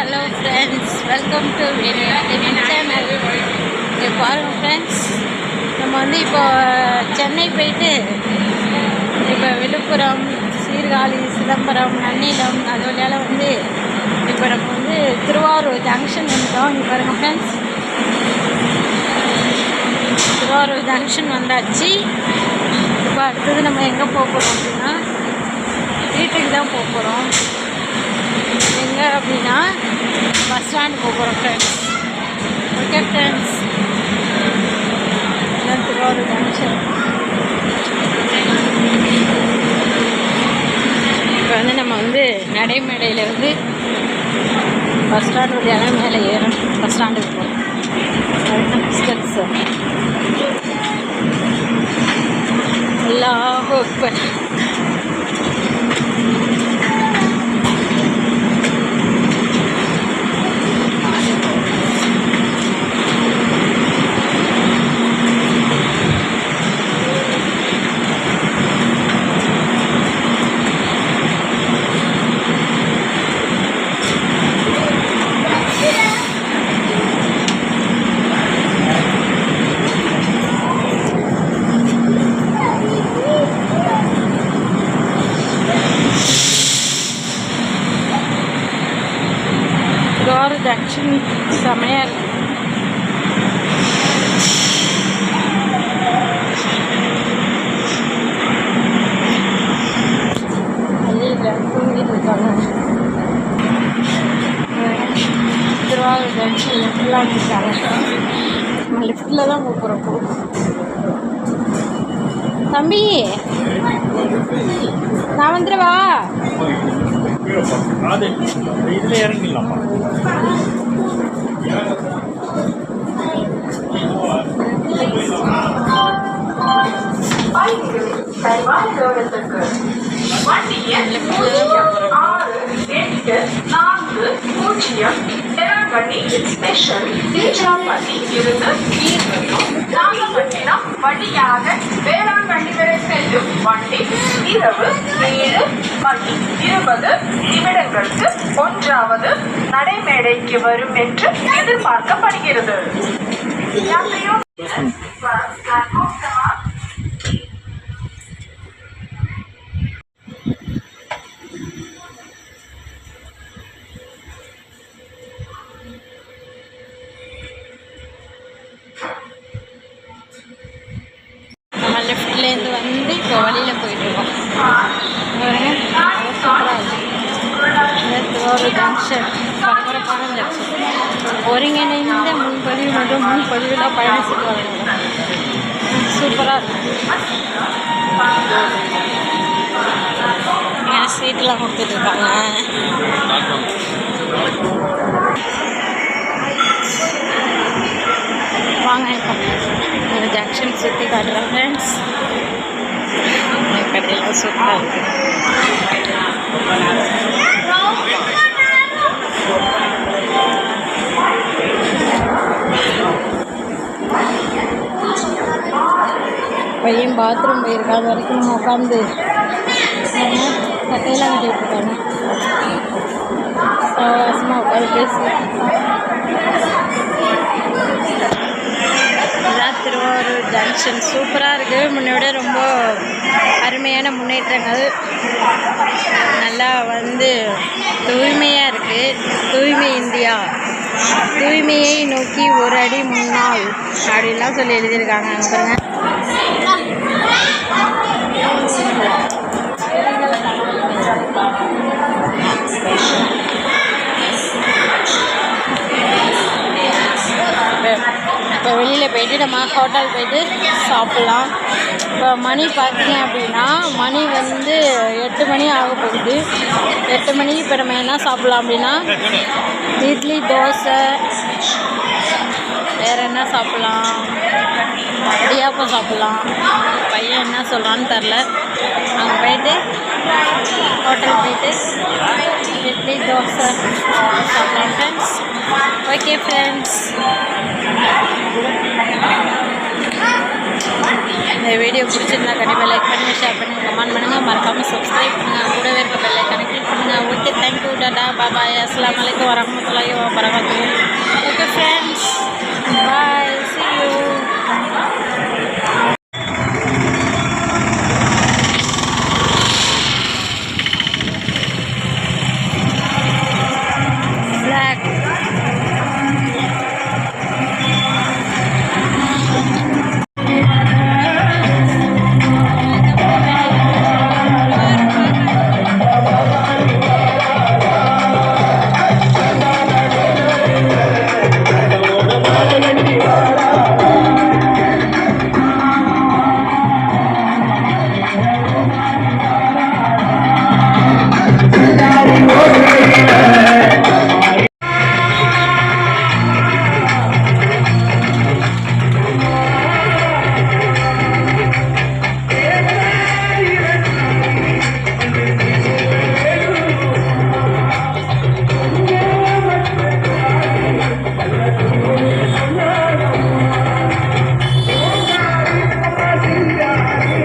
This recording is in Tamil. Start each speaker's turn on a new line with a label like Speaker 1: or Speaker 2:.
Speaker 1: Hello friends welcome to channel இங்கே பாருங்கள் ஃப்ரெண்ட்ஸ் நம்ம வந்து இப்போ சென்னை போயிட்டு இப்போ விழுப்புரம் சீர்காழி சிதம்பரம் நன்னிலம் அது வழியால் வந்து இப்போ நம்ம வந்து திருவாரூர் ஜங்ஷன் வந்துட்டோம் இங்கே பாருங்கள் ஃப்ரெண்ட்ஸ் திருவாரூர் ஜங்ஷன் வந்தாச்சு. இப்போ அடுத்தது நம்ம எங்கே போக போகிறோம் அப்படின்னா வீட்டுக்கு தான் போக போகிறோம் எங்கே அப்படின்னா பஸ் ஸ்டாண்ட் போகிறோம் friends okay friends Thiruvarur junction இப்போ வந்து நம்ம வந்து நடைமேடையில் வந்து பஸ் ஸ்டாண்ட் வழியாக மேலே ஏறணும். பஸ் ஸ்டாண்டுக்கு போகிறோம் ஸ்டெப்ஸ் எல்லாம் தூங்கிட்டு இருக்காங்க. திருவாரூர் ஜங்ஷன் இருக்காங்க நம்ம லிஃப்ட்டில் தான் போ தம்பி நான் வந்துடுவா?
Speaker 2: அது இதுல இறங்கிடலாமா
Speaker 3: தயவான வண்டி நான்கு பூஜ்ஜியம் ஸ்பெஷல் திருச்சிராப்பள்ளி இருந்து நாகப்பட்டினம் வழியாக வேளாங்கண்ணி வரை செல்லும் வண்டி இரவு ஏழு மணி இருபது நிமிடங்களுக்கு ஒன்றாவது நடைமேடைக்கு வரும் என்று எதிர்பார்க்கப்படுகிறது. யாத்திரையோ
Speaker 1: வந்து இப்போ வழியில் போயிட்டுருக்கோம் திருவாரூர் ஜங்ஷன் பரபரப்பான ஜங்ஷன் ஒருங்கிணைந்த முன்பதிவு மற்றும் முன்பதிவில் பயணிச்சுட்டு வரணும் சூப்பராக இருக்கும் இங்கே சீட்டெலாம் கொடுத்துட்ருக்காங்க சூப்பராக இருக்குது பையன் பாத்ரூம் போயிருக்கா அது வரைக்கும் நம்ம உட்காந்து கட்டையெல்லாம் கட்டி விட்டுருக்காங்க சவாசமாக உட்காந்து பேசுவேன் திருவாரூர் ஜங்ஷன் சூப்பராக இருக்குது முன்னோட ரொம்ப அருமையான முன்னேற்றங்கள். நல்லா வந்து தூய்மையாக இருக்குது தூய்மை இந்தியா. தூய்மையை நோக்கி ஒரு அடி முன்னாள் அப்படின்லாம் சொல்லி எழுதியிருக்காங்க. அங்கே Thank you வெளியில் போயிட்டு நம்ம ஹோட்டல் போயிட்டு சாப்பிட்லாம். இப்போ மணி பார்த்தீங்க அப்படின்னா மணி வந்து எட்டு மணி ஆக போகுது. எட்டு மணிக்கு இப்போ நம்ம என்ன சாப்பிட்லாம் அப்படின்னா இட்லி தோசை வேறு என்ன சாப்பிட்லாம்? இடியாப்பம் சாப்பிட்லாம். பையன் என்ன சொல்கிறான்னு தெரில அங்கே போயிட்டு ஹோட்டல் போயிட்டு இட்லி தோசை சாப்பிட்லாம் ஃப்ரெண்ட்ஸ் ஓகே ஃப்ரெண்ட்ஸ் இந்த வீடியோ பிடிச்சிருந்தா கண்டிப்பாக லைக் பண்ணுங்கள் ஷேர் பண்ணுங்கள் கமெண்ட் பண்ணுங்கள் மறக்காமல் சப்ஸ்கிரைப் பண்ணுங்கள் கூடவே இருக்க பெல் ஐக்கானை கிளிக் பண்ணுங்கள் ஓகே தேங்க்யூ டாடா பாபாய் அஸ்லாம் வலைக்கம் வரமத்துல்லாஹி வபரகாத்துஹு okay friends bye see you